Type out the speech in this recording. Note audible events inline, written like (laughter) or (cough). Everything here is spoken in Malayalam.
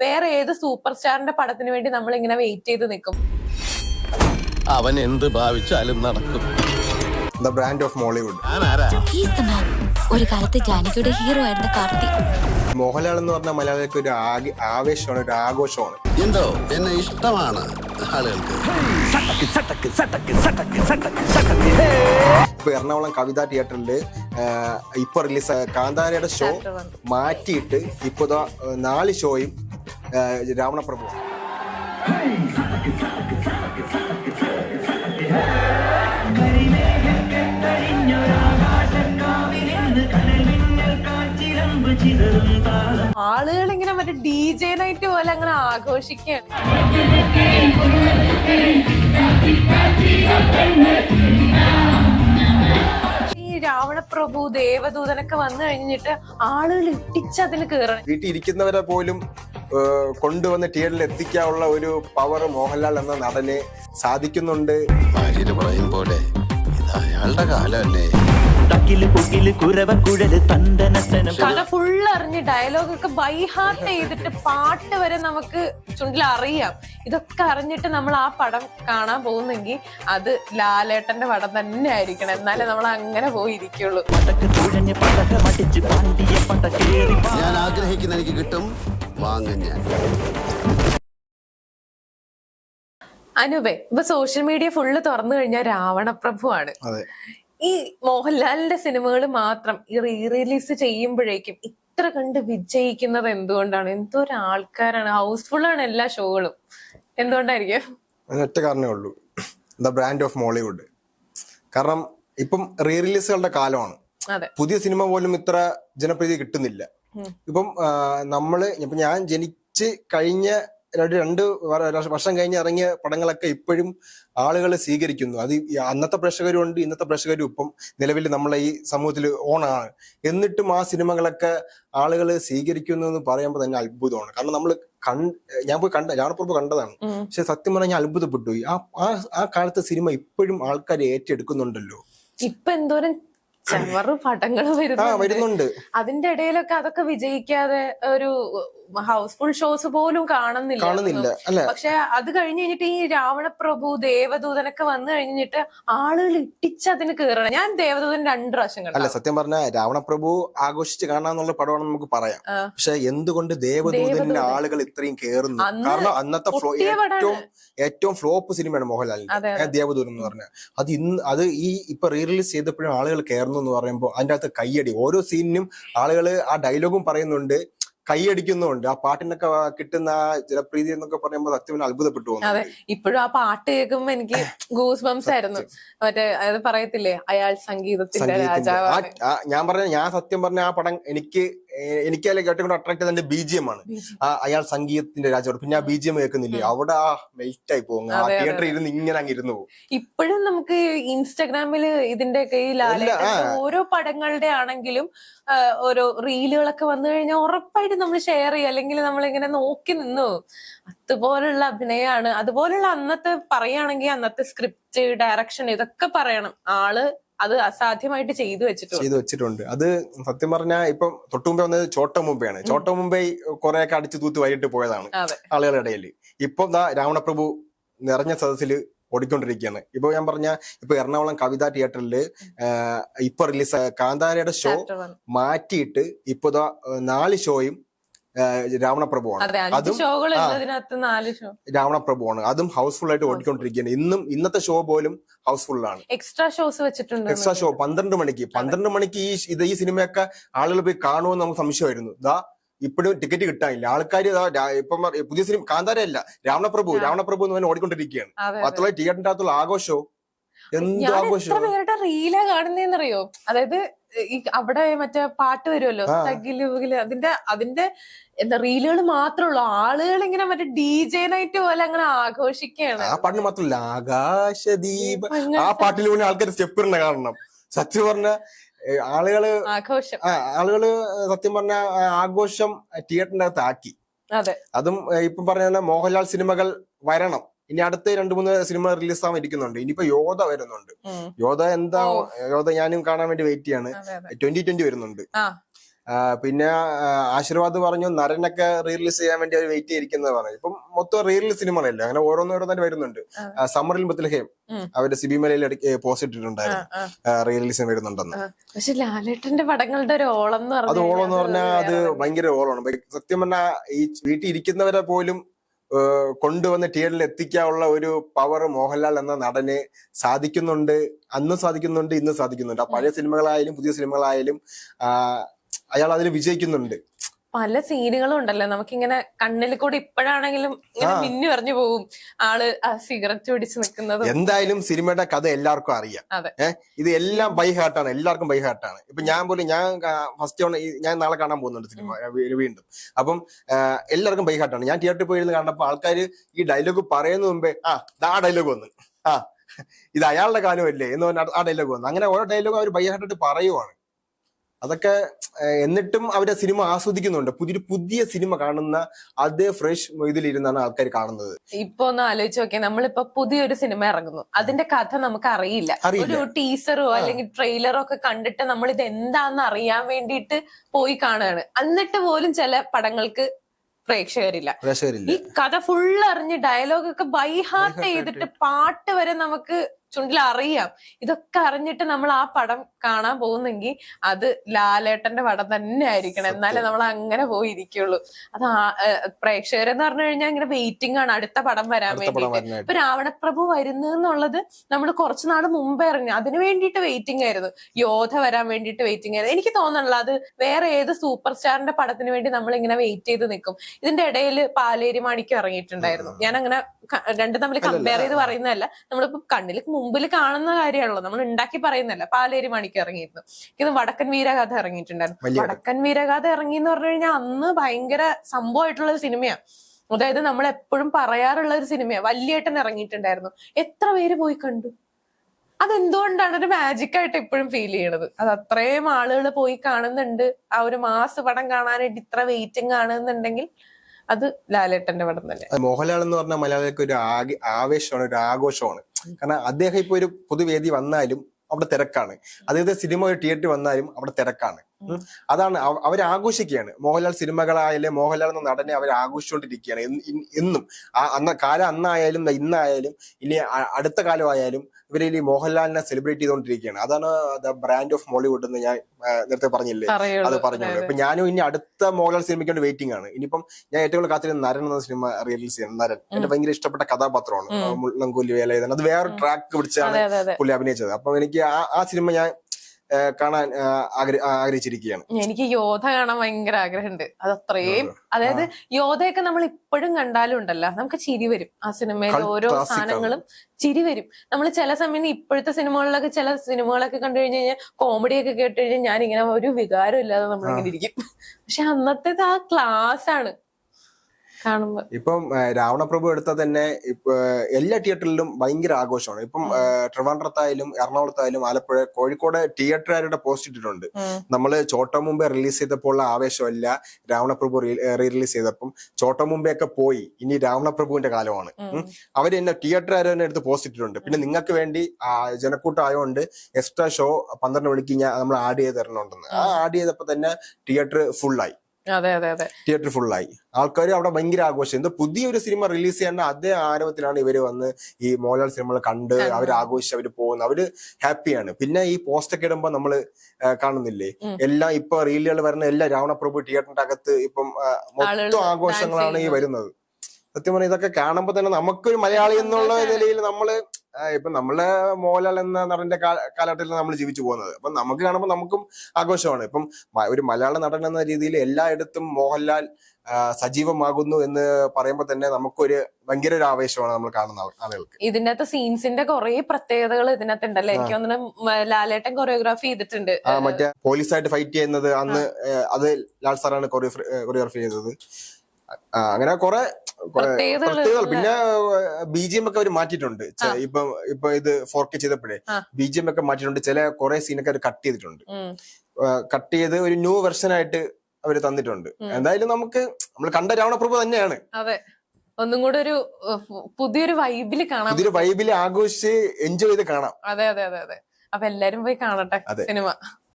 വേറെ ഏത് സൂപ്പർ സ്റ്റാറിന്റെ പടത്തിന് വേണ്ടി നമ്മൾ ഇങ്ങനെ വെയിറ്റ് ചെയ്ത് നിൽക്കും. അവൻ എന്ത് ഭാവിച്ചാലും നടക്കും. ദ ബ്രാൻഡ് ഓഫ് മോളിവുഡ് ഞാൻ ആരാ? He's the man. ഒരു കാലത്ത് ജാനകിയുടെ ഹീറോ ആയിരുന്ന കാർത്തി. മോഹൻലാൽ എന്ന് പറഞ്ഞ മലയാളികൾക്ക് ഒരു ആകെ- ആവേശമാണ് ഒരു ആഘോഷമാണ്. എന്തോ? എന്നെ ഇഷ്ടമാണ് ഇപ്പൊ എറണാകുളം കവിത തിയേറ്ററിൽ ഇപ്പൊ റിലീസ് കാന്താരയുടെ ഷോ. മാറ്റിയിട്ട് ഇപ്പൊ നാല് ഷോയും രാവണപ്രഭു. ആളുകൾ ഇങ്ങനെ മറ്റേ ഡി ജെ നൈറ്റ് പോലെ അങ്ങനെ ആഘോഷിക്കുകയാണ്. ഈ രാവണപ്രഭു ദേവദൂതനൊക്കെ വന്നു കഴിഞ്ഞിട്ട് ആളുകൾ ഇട്ടിച്ചതിൽ കേറണം. വീട്ടിൽ ഇരിക്കുന്നവരെ പോലും കൊണ്ടുവന്ന് തിയേറ്ററിൽ എത്തിക്കാനുള്ള ഒരു പവർ മോഹൻലാൽ എന്ന നടന് സാധിക്കുന്നുണ്ട്. പറയും പോലെ ഇത് അയാളുടെ കാലമല്ലേ തക്കിൽ കുരവ കുഴൽ കഥ ഫുൾ അറിഞ്ഞ് ഡയലോഗ് ഒക്കെ ബൈ ഹാർട്ട് ചെയ്തിട്ട് പാട്ട് വരെ നമുക്ക് ചുണ്ടിൽ അറിയാം. ഇതൊക്കെ അറിഞ്ഞിട്ട് നമ്മൾ ആ പടം കാണാൻ പോകുന്നെങ്കിൽ അത് ലാലേട്ടന്റെ പടം തന്നെ ആയിരിക്കണം. എന്നാലേ നമ്മൾ അങ്ങനെ പോയിരിക്കുള്ളൂ. ഞാൻ ആഗ്രഹിക്കുന്ന എനിക്ക് കിട്ടും. വാങ്ങും ഞാൻ അനുപേ ഇപ്പൊ സോഷ്യൽ മീഡിയ ഫുള്ള് തുറന്നു കഴിഞ്ഞാൽ രാവണപ്രഭു ആണ് അതെ. ഈ മോഹൻലാലിന്റെ സിനിമകൾ മാത്രം ഈ റീ റിലീസ് ചെയ്യുമ്പോഴേക്കും ഇത്ര കണ്ട് വിജയിക്കുന്നത് എന്തുകൊണ്ടാണ്? എന്തോരം ആൾക്കാരാണ്. ഹൗസ്ഫുൾ ആണ് എല്ലാ ഷോകളും എന്തുകൊണ്ടായിരിക്കും? ഒറ്റ കാരണമേ ഉള്ളൂ. The brand of Mollywood. കാരണം ഇപ്പം റീ റിലീസുകളുടെ കാലമാണ്. അതെ. പുതിയ സിനിമ പോലും ഇത്ര ജനപ്രീതി കിട്ടുന്നില്ല. ഇപ്പം നമ്മൾ ഇപ്പൊ ഞാൻ ജനിച്ച് കഴിഞ്ഞ രണ്ട് രണ്ട് വർഷം കഴിഞ്ഞ് ഇറങ്ങിയ പടങ്ങളൊക്കെ ഇപ്പോഴും ആളുകൾ സ്വീകരിക്കുന്നു. അത് അന്നത്തെ പ്രേക്ഷകരും ഉണ്ട് ഇന്നത്തെ പ്രേക്ഷകരും ഇപ്പം നിലവിൽ നമ്മളെ ഈ സമൂഹത്തിൽ ഓണാണ് എന്നിട്ടും ആ സിനിമകളൊക്കെ ആളുകൾ സ്വീകരിക്കുന്നു എന്ന് പറയുമ്പോൾ തന്നെ അത്ഭുതമാണ്. കാരണം നമ്മൾ കണ്ട് ഞാൻ പോയി കണ്ട ഞാനിപ്പോ കണ്ടതാണ്. പക്ഷെ സത്യം പറഞ്ഞാൽ അത്ഭുതപ്പെട്ടു. ആ ആ ആ കാലത്തെ സിനിമ ഇപ്പോഴും ആൾക്കാർ ഏറ്റെടുക്കുന്നുണ്ടല്ലോ. ഇപ്പൊ എന്തോരം ചവറ് പടങ്ങൾ വരുന്നുണ്ട്. അതിന്റെ ഇടയിലൊക്കെ അതൊക്കെ വിജയിക്കാതെ ഒരു ഹൗസ്ഫുൾ ഷോസ് പോലും കാണുന്നില്ല. കാണുന്നില്ല അല്ല? പക്ഷെ അത് കഴിഞ്ഞ് കഴിഞ്ഞിട്ട് ഈ രാവണപ്രഭു ദേവദൂതനൊക്കെ വന്നു കഴിഞ്ഞിട്ട് ആളുകൾ ഇട്ടിച്ച് അതിന് കേറണം. ഞാൻ ദേവദൂതൻ രണ്ട് പ്രാവശ്യം അല്ല സത്യം പറഞ്ഞ രാവണപ്രഭു ആഘോഷിച്ച് കാണാന്നുള്ള പടമാണെന്ന് നമുക്ക് പറയാം. പക്ഷെ എന്തുകൊണ്ട് ദേവദൂതന്റെ ആളുകൾ ഇത്രയും കേറുന്നു? കാരണം അന്നത്തെ ഫ്ലോ ഏറ്റവും ഏറ്റവും ഫ്ലോപ്പ് സിനിമയാണ് മോഹൻലാലിന്റെ ദേവദൂതൻ എന്ന് പറഞ്ഞാൽ. അത് ഇന്ന് അത് ഈ ഇപ്പൊ റീറിലീസ് ചെയ്തപ്പോഴും ആളുകൾ കേറുന്നു എന്ന് പറയുമ്പോൾ അതിന്റെ അകത്ത് കയ്യടി. ഓരോ സീനിനും ആളുകൾ ആ ഡയലോഗും പറയുന്നുണ്ട്. കൈയടിക്കുന്നുണ്ട് ആ പാട്ടിനൊക്കെ കിട്ടുന്ന ആ ജനപ്രീതി എന്നൊക്കെ പറയുമ്പോൾ സത്യം അത്ഭുതപ്പെട്ടു പോകുന്നു അതെ. ഇപ്പോഴും ആ പാട്ട് കേൾക്കുമ്പോ എനിക്ക് (laughs) ഗൂസ് ബംസ് ആയിരുന്നു. മറ്റേ അത് പറയത്തില്ലേ? അയാൾ സംഗീതത്തിന്റെ സംഗീതത്തിന്റെ. ആ- രാജാവാണ്. ആ- ഞാൻ പറഞ്ഞ ഞാൻ സത്യം പറഞ്ഞ ആ പടം എനിക്ക് എനിക്ക് അതിൽ ഏറ്റവും കൂടെ അട്രാക്ട് ചെയ്തതിന്റെ ബി ജി എം ആണ്. അയാൾ സംഗീതത്തിന്റെ രാജാവ്. പിന്നെ ആ ബി ജി എം കേൾക്കുന്നില്ലേ? അവിടെ ആ മെൽറ്റ് ആയി പോകും. ആ തിയേറ്ററിൽ ഇരുന്ന് ഇങ്ങനെ അങ്ങ് ഇരുന്നു പോകും. ഇപ്പോഴും നമുക്ക് ഇൻസ്റ്റാഗ്രാമിൽ ഇതിന്റെ ഒക്കെ ഈ ഓരോ പടങ്ങളുടെ ആണെങ്കിലും ഓരോ റീലുകളൊക്കെ വന്നു കഴിഞ്ഞാൽ ഉറപ്പായിട്ട് നമ്മൾ ഷെയർ ചെയ്യും അല്ലെങ്കിൽ നമ്മൾ ഇങ്ങനെ നോക്കി നിന്നു. അതുപോലുള്ള അഭിനയമാണ്. അതുപോലുള്ള അന്നത്തെ പറയുകയാണെങ്കിൽ അന്നത്തെ സ്ക്രിപ്റ്റ് ഡയറക്ഷൻ ഇതൊക്കെ പറയണം. ആൾ അത് അസാധ്യമായിട്ട് ചെയ്തു വെച്ചിട്ടുണ്ട്. ചെയ്തു വെച്ചിട്ടുണ്ട്. അത് സത്യം പറഞ്ഞാൽ ഇപ്പം തൊട്ടു മുമ്പേ വന്നത് ചോട്ട മുംബൈയാണ്. ചോട്ട മുംബൈ കുറെ ഒക്കെ അടിച്ചു തൂത്ത് വൈകിട്ട് പോയതാണ് ആളുകളുടെ ഇടയിൽ ഇപ്പൊ ദാ രാവണപ്രഭു നിറഞ്ഞ സദസ്സിൽ ഓടിക്കൊണ്ടിരിക്കുകയാണ്. ഇപ്പൊ ഞാൻ പറഞ്ഞ ഇപ്പൊ എറണാകുളം കവിത തിയേറ്ററിൽ ഇപ്പൊ റിലീസ് കാന്താരയുടെ ഷോ മാറ്റിയിട്ട് ഇപ്പൊ ദാ നാല് ഷോയും രാവണപ്രഭുവാണ്. അതെ രാവണപ്രഭുവാണ്. അതും ഹൗസ്ഫുൾ ആയിട്ട് ഓടിക്കൊണ്ടിരിക്കുകയാണ്. ഇന്നും ഇന്നത്തെ ഷോ പോലും ഹൗസ്ഫുൾ ആണ് എക്സ്ട്രാ ഷോസ് വെച്ചിട്ടുണ്ട് എക്സ്ട്രാ ഷോ പന്ത്രണ്ട് മണിക്ക്. പന്ത്രണ്ട് മണിക്ക് ഈ ഇത് ഈ സിനിമയൊക്കെ ആളുകൾ പോയി കാണുമെന്ന് നമുക്ക് സംശയമായിരുന്നു. ദാ ഇപ്പോഴും ടിക്കറ്റ് കിട്ടാനില്ല. ആൾക്കാർ ഇപ്പം പുതിയ സിനിമ കാന്താരല്ല രാവണപ്രഭു രാവണപ്രഭു എന്ന് പറഞ്ഞാൽ ഓടിക്കൊണ്ടിരിക്കുകയാണ്. അതെ അതെ. മാത്രമല്ല തിയേറ്ററിന്റെ അകത്തുള്ള ആഘോഷവും ഞാൻ എത്ര പേരുടെ റീലാ കാണുന്നറിയോ അതായത് അവിടെ മറ്റേ പാട്ട് വരുമല്ലോ. തകിൽ പുകിൽ അതിന്റെ അതിന്റെ എന്താ റീലുകൾ മാത്രമേ ഉള്ളൂ ആളുകൾ ഇങ്ങനെ മറ്റേ ഡി ജെ നൈറ്റ് പോലെ അങ്ങനെ ആഘോഷിക്കുകയാണ്. ആ പാട്ടിന് മാത്രമല്ല ആകാശദീപ ആ ആ പോലും ആൾക്കാർ സ്റ്റെപ്പ് ഇടണ കാരണം സത്യം പറഞ്ഞ ആളുകൾ ആഘോഷം. ആളുകൾ സത്യം പറഞ്ഞ ആഘോഷം തിയേറ്ററിന്റെ അകത്ത് ആക്കി അതെ. അതും ഇപ്പൊ ഇപ്പം പറഞ്ഞ മോഹൻലാൽ സിനിമകൾ വരണം. ഇനി അടുത്ത രണ്ട് മൂന്ന് സിനിമ റിലീസ് ആവാൻ ഇരിക്കുന്നുണ്ട്. ഇനിയിപ്പോ യോധ വരുന്നുണ്ട്. യോധ എന്താ. യോധ ഞാനും കാണാൻ വേണ്ടി വെയിറ്റ് ചെയ്യാണ്. ട്വന്റി ട്വന്റി വരുന്നുണ്ട്. പിന്നെ ആശീർവാദ് പറഞ്ഞു നരനൊക്കെ റീറിലീസ് ചെയ്യാൻ വേണ്ടി അവർ വെയിറ്റ് ചെയ്തിരിക്കുന്നത് പറഞ്ഞു ഇപ്പം മൊത്തം റീറിലീസ് സിനിമകളല്ലേ? അങ്ങനെ ഓരോന്നോരോന്നായിട്ട് വരുന്നുണ്ട്. സമ്മറിൽ ബത്ലഹേം അവരുടെ അവർ സിബിമലയിൽ പോസ്റ്റ് ഇട്ടിട്ടുണ്ടായിരുന്നു. റീറിലീസിന് വരുന്നുണ്ടെന്ന്. പക്ഷെ ലാലേട്ടന്റെ പടങ്ങളുടെ ഒരു ഓളം എന്ന് അത് ഓളം എന്ന് പറഞ്ഞാൽ അത് ഭയങ്കര ഓളമാണ്. സത്യം പറഞ്ഞാൽ ഈ വീട്ടിൽ ഇരിക്കുന്നവരെ പോലും കൊണ്ടുവന്ന് തിയേറ്ററിൽ എത്തിക്കാനുള്ള ഒരു പവർ മോഹൻലാൽ എന്ന നടന് സാധിക്കുന്നുണ്ട്. അന്നും സാധിക്കുന്നുണ്ട് ഇന്നും സാധിക്കുന്നുണ്ട്. ആ പഴയ സിനിമകളായാലും പുതിയ സിനിമകളായാലും അയാൾ അതിൽ വിജയിക്കുന്നുണ്ട്. പല സീനുകളും ഉണ്ടല്ലോ. നമുക്കിങ്ങനെ കണ്ണിൽ കൂടി ഇപ്പോഴാണെങ്കിലും ഇങ്ങനെ മിന്നു പറഞ്ഞു പോകും. ആൾ ആ സിഗരറ്റ് പിടിച്ച് നിൽക്കുന്നത്. എന്തായാലും സിനിമയുടെ കഥ എല്ലാവർക്കും അറിയാം. ഏഹ് ഇത് എല്ലാം ബൈ ഹാർട്ടാണ് എല്ലാവർക്കും ബൈ ഹാർട്ടാണ് ഇപ്പൊ ഞാൻ പോലും ഞാൻ ഫസ്റ്റ് തവണ ഞാൻ നാളെ കാണാൻ പോകുന്നുണ്ട് സിനിമ. വീണ്ടും. അപ്പം എല്ലാവർക്കും ബൈ ഹാർട്ടാണ് ഞാൻ തിയേറ്ററിൽ പോയിരുന്ന് കണ്ടപ്പോൾ ആൾക്കാർ ഈ ഡയലോഗ് പറയുന്ന മുമ്പേ ആ ഡയലോഗ് വന്ന്. ആ ഇത് അയാളുടെ കാലമല്ലേ? എന്ന് പറഞ്ഞാൽ ആ ഡയലോഗ് വന്നു. അങ്ങനെ ഓരോ ഡയലോഗ് അവർ ബൈ ഹാർട്ടായിട്ട് പറയുവാണ്. അതൊക്കെ എന്നിട്ടും അവരെ സിനിമ ആസ്വദിക്കുന്നുണ്ട്. പുതിയൊരു പുതിയ സിനിമ കാണുന്ന അതേ ഫ്രഷ് ഇതിലിരുന്നാണ് ആൾക്കാർ കാണുന്നത്. ഇപ്പൊ ഒന്ന് ആലോചിച്ച് നോക്കിയാൽ നമ്മളിപ്പോ പുതിയൊരു സിനിമ ഇറങ്ങുന്നു. അതിന്റെ കഥ നമുക്ക് അറിയില്ല. ഒരു ടീസറോ അല്ലെങ്കിൽ ട്രെയിലറോ ഒക്കെ കണ്ടിട്ട് നമ്മൾ ഇത് എന്താന്ന് അറിയാൻ വേണ്ടിയിട്ട് പോയി കാണുകയാണ്. എന്നിട്ട് പോലും ചില പടങ്ങൾക്ക് പ്രേക്ഷകരില്ല. പ്രേക്ഷകരില്ല. ഈ കഥ ഫുൾ അറിഞ്ഞ് ഡയലോഗൊക്കെ ബൈഹാർട്ട് ബൈ ഹാർട്ട് ചെയ്തിട്ട് പാട്ട് വരെ നമുക്ക് ചുണ്ടിൽ അറിയാം ഇതൊക്കെ അറിഞ്ഞിട്ട് നമ്മൾ ആ പടം കാണാൻ പോകുന്നെങ്കിൽ അത് ലാലേട്ടന്റെ പടം തന്നെ ആയിരിക്കണം. എന്നാലേ നമ്മൾ അങ്ങനെ പോയിരിക്കുള്ളൂ. അത് പ്രേക്ഷകരെന്ന് പറഞ്ഞു കഴിഞ്ഞാൽ ഇങ്ങനെ വെയിറ്റിംഗ് ആണ്. അടുത്ത പടം വരാൻ വേണ്ടിയിട്ട്. ഇപ്പൊ രാവണപ്രഭു വരുന്നു എന്നുള്ളത് നമ്മൾ കുറച്ചു നാൾ മുമ്പേ അറിഞ്ഞു. അതിന് വേണ്ടിയിട്ട് വെയിറ്റിംഗ് ആയിരുന്നു. യോധ വരാൻ വേണ്ടിയിട്ട് വെയിറ്റിംഗ് ആയിരുന്നു. എനിക്ക് തോന്നണല്ലോ അത് വേറെ ഏത് സൂപ്പർ സ്റ്റാറിന്റെ പടത്തിന് വേണ്ടി നമ്മൾ ഇങ്ങനെ വെയിറ്റ് ചെയ്ത് നിൽക്കും. ഇതിന്റെ ഇടയിൽ പാലേരി മാണിക്കും ഇറങ്ങിയിട്ടുണ്ടായിരുന്നു ഞാൻ അങ്ങനെ രണ്ടും തമ്മിൽ കമ്പയർ ചെയ്ത് പറയുന്നതല്ല. നമ്മളിപ്പോ കണ്ണിൽ മുമ്പിൽ കാണുന്ന കാര്യമാണല്ലോ. നമ്മൾ ഉണ്ടാക്കി പറയുന്നല്ല പാലേരി മണിക്ക് ഇറങ്ങിയിരുന്നു. ഇത് വടക്കൻ വീരഗാഥ ഇറങ്ങിയിട്ടുണ്ടായിരുന്നു. വടക്കൻ വീരഗാഥ ഇറങ്ങി എന്ന് പറഞ്ഞു കഴിഞ്ഞാൽ അന്ന് ഭയങ്കര സംഭവമായിട്ടുള്ള ഒരു സിനിമയാണ് അതായത് നമ്മൾ എപ്പോഴും പറയാറുള്ള ഒരു സിനിമയാണ് വല്യേട്ടൻ ഇറങ്ങിയിട്ടുണ്ടായിരുന്നു. എത്ര പേര് പോയി കണ്ടു? അതെന്തുകൊണ്ടാണ് ഒരു മാജിക് ആയിട്ട് എപ്പോഴും ഫീൽ ചെയ്യണത്? അത് അത്രയും ആളുകൾ പോയി കാണുന്നുണ്ട്. ആ ഒരു മാസ് പടം കാണാനായിട്ട് ഇത്ര വെയിറ്റിംഗ് കാണുന്നുണ്ടെങ്കിൽ അത് ലാലേട്ടന്റെ പടം തന്നെ മോഹൻലാൽ എന്ന് പറഞ്ഞാൽ മലയാളികൾക്ക് ഒരു ആവേശമാണ് ഒരു ആഘോഷമാണ്. കാരണം അദ്ദേഹം ഇപ്പൊ ഒരു പൊതുവേദി വന്നാലും അവിടെ തിരക്കാണ് അദ്ദേഹത്തെ സിനിമ ഒരു തിയേറ്ററിൽ വന്നാലും അവിടെ തിരക്കാണ്. അതാണ് അവ- അവർ ആഘോഷിക്കുകയാണ് മോഹൻലാൽ സിനിമകളായാലും മോഹൻലാൽ എന്ന നടനെ അവർ ആഘോഷിച്ചുകൊണ്ടിരിക്കുകയാണ് എന്നും അന്ന കാലം അന്നായാലും ഇന്നായാലും ഇനി അടുത്ത കാലമായാലും ഇവരിൽ ഈ മോഹൻലാലിനെ സെലിബ്രേറ്റ് ചെയ്തുകൊണ്ടിരിക്കുകയാണ്. അതാണ് ദ ബ്രാൻഡ് ഓഫ് മോളിവുഡ് എന്ന് ഞാൻ നേരത്തെ പറഞ്ഞില്ലേ? അത് പറഞ്ഞുള്ളൂ. പറഞ്ഞോളൂ അപ്പൊ ഞാനും ഇനി അടുത്ത മോഹൻലാൽ സിനിമയ്ക്ക് വേണ്ടി വെയിറ്റിംഗ് ആണ്. ഇനിയിപ്പം ഞാൻ ഏറ്റവും കൂടുതൽ കാത്തിരുന്ന നരൻ എന്ന സിനിമ റിലീസ് ചെയ്യണം നരൻ. എന്റെ ഭയങ്കര ഇഷ്ടപ്പെട്ട കഥാപാത്രമാണ്. മുള്ളംകൂലി വേല അത് വേറെ ട്രാക്ക് പിടിച്ചാണ് പുള്ളി അഭിനയിച്ചത്. അപ്പൊ എനിക്ക് ആ ആ സിനിമ ഞാൻ കാണാൻ ആഗ്രഹിച്ചിരിക്കുകയാണ്. എനിക്ക് യോധ കാണാൻ ഭയങ്കര ആഗ്രഹമുണ്ട്. അത് അത്രയും അതായത് യോധയൊക്കെ നമ്മൾ ഇപ്പോഴും കണ്ടാലും ഉണ്ടല്ലോ. നമുക്ക് ചിരി വരും. ആ സിനിമയിലെ ഓരോ സാധനങ്ങളും ചിരി വരും. നമ്മൾ ചില സമയം ഇപ്പോഴത്തെ സിനിമകളിലൊക്കെ ചില സിനിമകളൊക്കെ കണ്ടു കഴിഞ്ഞ് കഴിഞ്ഞാൽ കോമഡിയൊക്കെ കേട്ട് കഴിഞ്ഞാൽ ഞാൻ ഇങ്ങനെ ഒരു വികാരം ഇല്ലാതെ നമ്മളിങ്ങനെ ഇരിക്കും. പക്ഷെ അന്നത്തേത് ആ ക്ലാസ് ആണ് ഇപ്പം രാവണപ്രഭു എടുത്ത തന്നെ ഇപ്പൊ എല്ലാ തിയേറ്ററിലും ഭയങ്കര ആഘോഷമാണ്. ഇപ്പം ട്രിവാൻഡ്രത്തായാലും എറണാകുളത്തായാലും ആലപ്പുഴ കോഴിക്കോട് തിയേറ്ററുകാരുടെ പോസ്റ്റ് ഇട്ടിട്ടുണ്ട്. നമ്മൾ നമ്മൾ ചോട്ടം മുമ്പേ റിലീസ് ചെയ്തപ്പോൾ ഉള്ള ആവേശമല്ല രാവണപ്രഭു റീ റിലീസ് ചെയ്തപ്പം. ചോട്ടം മുമ്പേ ഒക്കെ പോയി. ഇനി രാവണപ്രഭുവിന്റെ കാലമാണ്. അവർ അവർ തന്നെ തിയേറ്ററുകാർ തന്നെ എടുത്ത് പോസ്റ്റ് ഇട്ടിട്ടുണ്ട്. പിന്നെ നിങ്ങൾക്ക് വേണ്ടി ജനക്കൂട്ടം ആയതുകൊണ്ട് എക്സ്ട്രാ ഷോ പന്ത്രണ്ട് മണിക്ക് ഞാൻ നമ്മൾ ആഡ് ചെയ്ത് തരണുണ്ടെന്ന്. ആ ആഡ് ചെയ്തപ്പോ തന്നെ തിയേറ്റർ ഫുള്ളായി. തിയേറ്റർ ഫുള്ളായി. ആൾക്കാർ അവിടെ ഭയങ്കര ആഘോഷം. എന്തോ പുതിയൊരു സിനിമ റിലീസ് ചെയ്യേണ്ട അതേ ആരവത്തിലാണ് ഇവർ വന്ന് ഈ മോഹൻലാൽ സിനിമകൾ കണ്ട്. അവർ ആഘോഷിച്ച് അവർ പോകുന്നത്. അവർ ഹാപ്പിയാണ്. പിന്നെ ഈ പോസ്റ്റ് ഒക്കെ ഇടുമ്പോ നമ്മൾ കാണുന്നില്ലേ? എല്ലാം ഇപ്പൊ റീലുകൾ വരുന്ന എല്ലാ രാവണപ്രഭു തിയേറ്ററിന്റെ അകത്ത് ഇപ്പം മൊത്തം ആഘോഷങ്ങളാണ് ഈ വരുന്നത്. സത്യം പറഞ്ഞാൽ ഇതൊക്കെ കാണുമ്പോ തന്നെ നമുക്കൊരു മലയാളി എന്നുള്ള. നിലയിൽ നമ്മൾ ഇപ്പൊ നമ്മളെ മോഹൻലാൽ എന്ന നടന്റെ കാലഘട്ടത്തിൽ നമ്മൾ ജീവിച്ചു പോകുന്നത്. അപ്പൊ നമുക്ക് കാണുമ്പോൾ നമുക്കും ആഘോഷമാണ്. ഇപ്പം ഒരു മലയാള നടൻ എന്ന രീതിയിൽ എല്ലായിടത്തും മോഹൻലാൽ സജീവമാകുന്നു എന്ന് പറയുമ്പോൾ തന്നെ നമുക്കൊരു ഭയങ്കര ഒരു ആവേശമാണ് നമ്മൾ കാണുന്ന ആളുകൾക്ക്. ഇതിനകത്ത് സീൻസിന്റെ കുറെ പ്രത്യേകതകൾ ഇതിനകത്ത് ഉണ്ടല്ലേ എനിക്ക് തോന്നുന്നു ലാലേട്ടൻ കൊറിയോഗ്രാഫി ചെയ്തിട്ടുണ്ട്. മറ്റേ പോലീസായിട്ട് ഫൈറ്റ് ചെയ്യുന്നത് അന്ന് അത് ലാൽ സാറാണ് കൊറിയോഗ്രാഫി ചെയ്തത്. അങ്ങനെ കുറെ പ്രത്യേകത പിന്നെ ബി ജി എം ഒക്കെ അവർ മാറ്റിയിട്ടുണ്ട്. ഇപ്പൊ ഇപ്പൊ ഇത് ഫോർക്ക് ചെയ്തപ്പോഴേ. ബി ജി എം ഒക്കെ മാറ്റിയിട്ടുണ്ട്. ചില കുറെ സീനൊക്കെ അവർ കട്ട് ചെയ്തിട്ടുണ്ട്. കട്ട് ചെയ്ത് ഒരു ന്യൂ വെർഷൻ ആയിട്ട് അവർ തന്നിട്ടുണ്ട്. എന്തായാലും നമുക്ക് നമ്മൾ കണ്ട രാവണപ്രഭു തന്നെയാണ്. ഒന്നും കൂടെ ഒരു പുതിയൊരു വൈബിൽ കാണാം പുതിയൊരു വൈബിൽ ആഘോഷിച്ച് എൻജോയ് ചെയ്ത് കാണാം. അതെ അതെ അതെ അതെ. അപ്പൊ എല്ലാരും പോയി കാണട്ടെ സിനിമ.